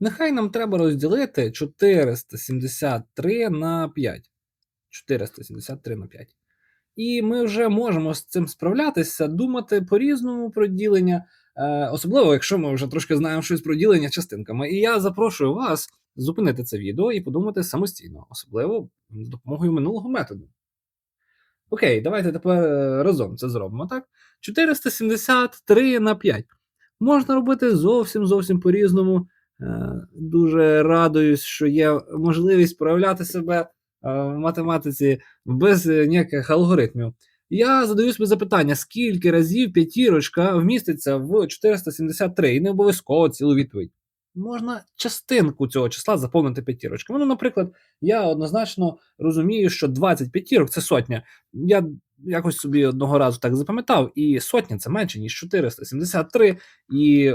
Нехай нам треба розділити 473 на 5. 473 на 5. І ми вже можемо з цим справлятися, думати по-різному про ділення, е, особливо, якщо ми вже трошки знаємо щось про ділення частинками. І я запрошую вас зупинити це відео і подумати самостійно, особливо з допомогою минулого методу. Окей, давайте тепер е, разом це зробимо, так? 473 на 5. Можна робити зовсім зовсім по-різному. Е, Дуже радуюсь, що є можливість проявляти себе е, в математиці без е, ніяких алгоритмів. Я задаю собі запитання, скільки разів п'ятірочка вміститься в 473, і не обов'язково цілу відповідь. Можна частинку цього числа заповнити п'ятірочками. Ну, наприклад, я однозначно розумію, що 20 п'ятірок це сотня. Я якось собі одного разу так запам'ятав, і сотня це менше, ніж 473, і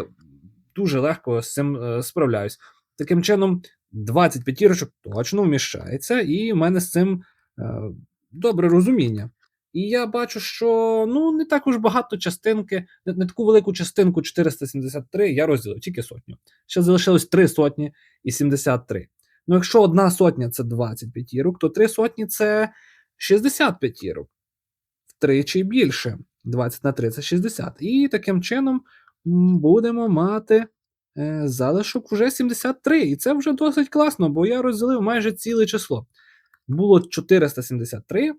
дуже легко з цим е, справляюсь. Таким чином, 20 п'ятірочок точно вміщається, і в мене з цим е, добре розуміння. І я бачу, що ну не так уж багато частинки, не, таку велику частинку 473 я розділив, тільки сотню. Ще залишилось 3 сотні і 73. Ну, якщо одна сотня це 20 п'ятірок, то 3 сотні це 60 п'ятірок. Втричі більше. 20 на 3 це 60. І таким чином будемо мати залишок вже 73. І це вже досить класно, бо я розділив майже ціле число. Було 473,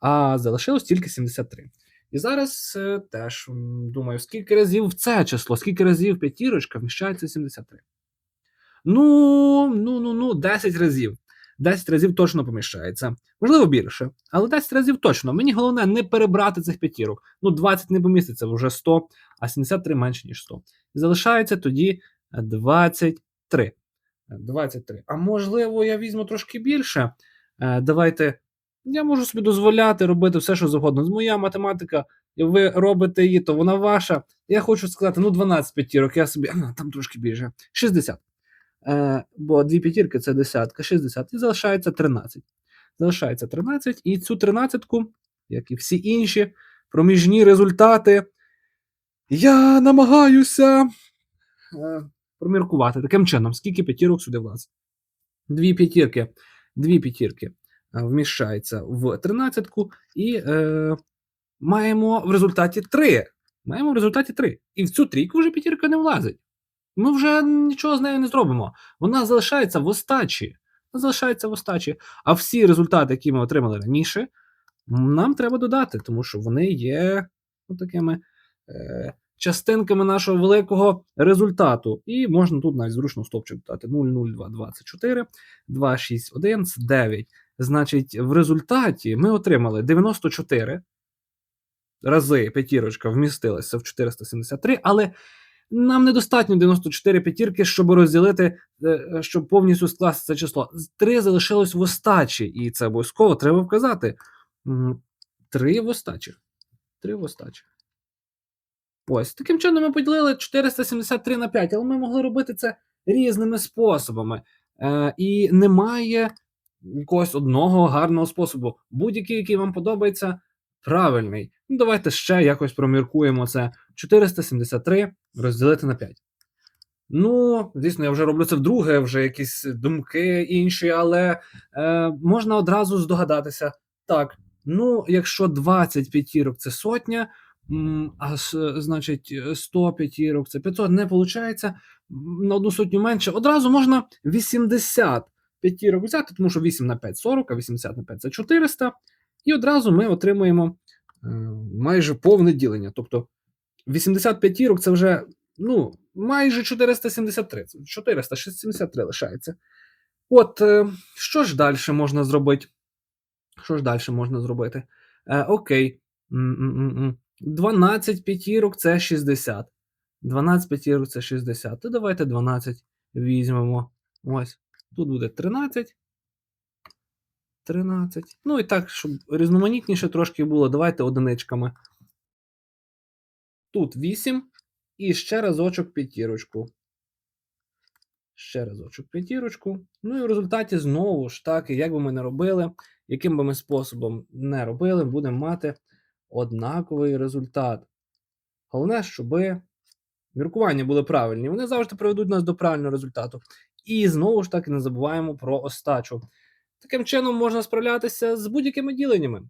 а залишилось тільки 73. І зараз е, теж думаю, скільки разів в це число, скільки разів п'ятірочка вміщається 73. Ну, ну, ну, ну, 10 разів. 10 разів точно поміщається. Можливо, більше, але 10 разів точно. Мені головне не перебрати цих п'ятірок. Ну, 20 не поміститься, вже 100, а 73 менше, ніж 100. І залишається тоді 23. 23. А можливо, я візьму трошки більше. Е, Давайте. Я можу собі дозволяти робити все, що завгодно. З моя математика, ви робите її, то вона ваша. Я хочу сказати, ну, 12 п'ятірок, я собі, там трошки більше. 60. Е, бо дві п'ятірки це десятка, 60, і залишається 13. Залишається 13, і цю 13-ку, як і всі інші проміжні результати, я намагаюся е, проміркувати таким чином, скільки п'ятірок сюди влазить. Дві п'ятірки, дві п'ятірки е, вміщається в 13-ку, і е, маємо в результаті 3. Маємо в результаті 3. І в цю трійку вже п'ятірка не влазить. Ми вже нічого з нею не зробимо. Вона залишається в остачі. Вона залишається в остачі. А всі результати, які ми отримали раніше, нам треба додати, тому що вони є такими е, частинками нашого великого результату. І можна тут навіть зручно стопчик додати 0, 0, 2, 24, 2, 6, 1, це 9. Значить, в результаті ми отримали 94 рази п'ятірочка вмістилася в 473, але нам недостатньо 94 п'ятірки, щоб розділити, е, щоб повністю скласти це число. Три залишилось в остачі, і це обов'язково треба вказати. Три в остачі. Три в остачі. Ось. Таким чином ми поділили 473 на 5, але ми могли робити це різними способами. Е, і немає якогось одного гарного способу. Будь-який, який вам подобається, правильний. Ну, давайте ще якось проміркуємо це. 473 розділити на 5. Ну, звісно, я вже роблю це вдруге, вже якісь думки інші, але е, можна одразу здогадатися. Так, ну, якщо 20 п'ятірок це сотня, м, а значить 100 п'ятірок це 500, не виходить на одну сотню менше. Одразу можна 80 п'ятірок взяти, тому що 8 на 5 40, а 80 на 5 це 400. І одразу ми отримуємо е, майже повне ділення. Тобто 80 п'ятірок це вже ну, майже 473. Це 473 лишається. От, е, що ж далі можна зробити? Що ж далі можна зробити? Е, окей. М-м-м-м. 12 п'ятірок це 60. 12 п'ятірок це 60. То давайте 12 візьмемо. Ось. Тут буде 13. 13. Ну і так, щоб різноманітніше трошки було, давайте одиничками. Тут 8. І ще разочок п'ятірочку. Ще разочок п'ятірочку. Ну і в результаті знову ж таки, як би ми не робили, яким би ми способом не робили, будемо мати однаковий результат. Головне, щоб міркування були правильні, вони завжди приведуть нас до правильного результату. І знову ж таки не забуваємо про остачу. Таким чином можна справлятися з будь-якими діленнями.